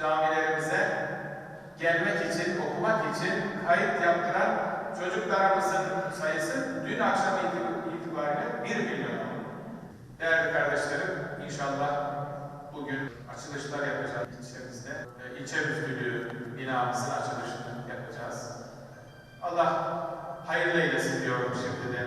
camilerimize gelmek için, okumak için kayıt yaptıran çocuklarımızın sayısı dün akşam iti- itibariyle 1 milyon. Değerli kardeşlerim, inşallah bugün açılışlar yapacağız ilçemizde. İlçe müftülüğü binamızın açılışını yapacağız. Allah hayırlı eylesin diyorum şimdiden.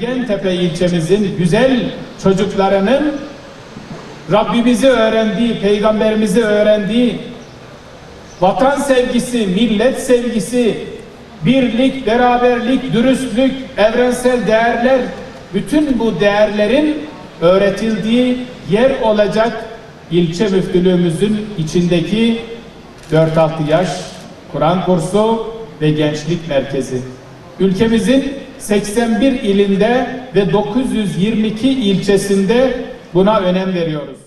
Gürgentepe ilçemizin güzel çocuklarının Rabbimizi öğrendiği, peygamberimizi öğrendiği vatan sevgisi, millet sevgisi, birlik, beraberlik, dürüstlük, evrensel değerler, bütün bu değerlerin öğretildiği yer olacak ilçe müftülüğümüzün içindeki 4-6 yaş Kur'an kursu ve gençlik merkezi. Ülkemizin 81 ilinde ve 922 ilçesinde buna önem veriyoruz.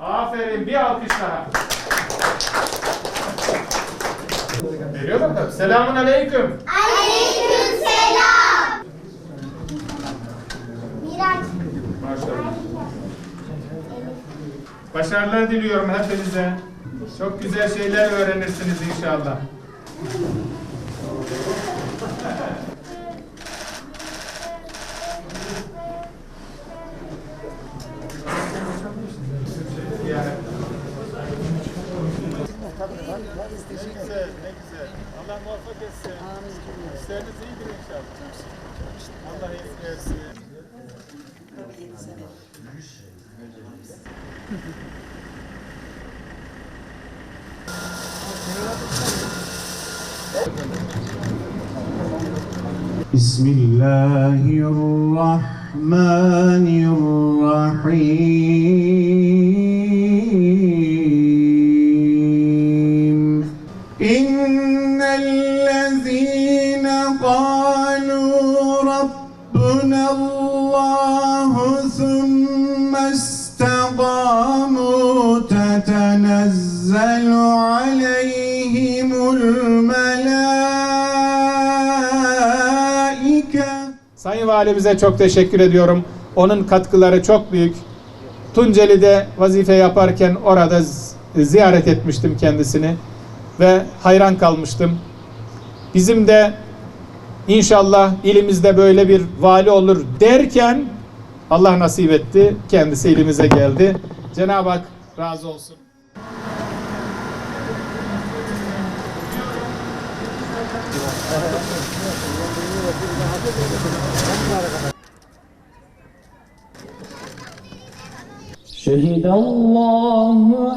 Aferin bir alkış daha. Veriyor bakalım. Selamun aleyküm. Aleykümselam. Maşallah. Başarılar diliyorum hepinize. Çok güzel şeyler öğrenirsiniz inşallah. Yani. Ne güzel, ne güzel. Allah muvaffak etsin. İşleriniz iyidir inşallah. Allah iyilik versin. بسم الله الرحمن الرحيم. إن الذين قالوا ثم استقاموا تتنزل عليهم الملائكة Sayın Valimize çok teşekkür ediyorum. Onun katkıları çok büyük. Tunceli'de vazife yaparken orada z- ziyaret etmiştim kendisini ve hayran kalmıştım. Bizim de inşallah ilimizde böyle bir vali olur derken Allah nasip etti. Kendisi ilimize geldi. Cenab-ı Hak razı olsun. شهد الله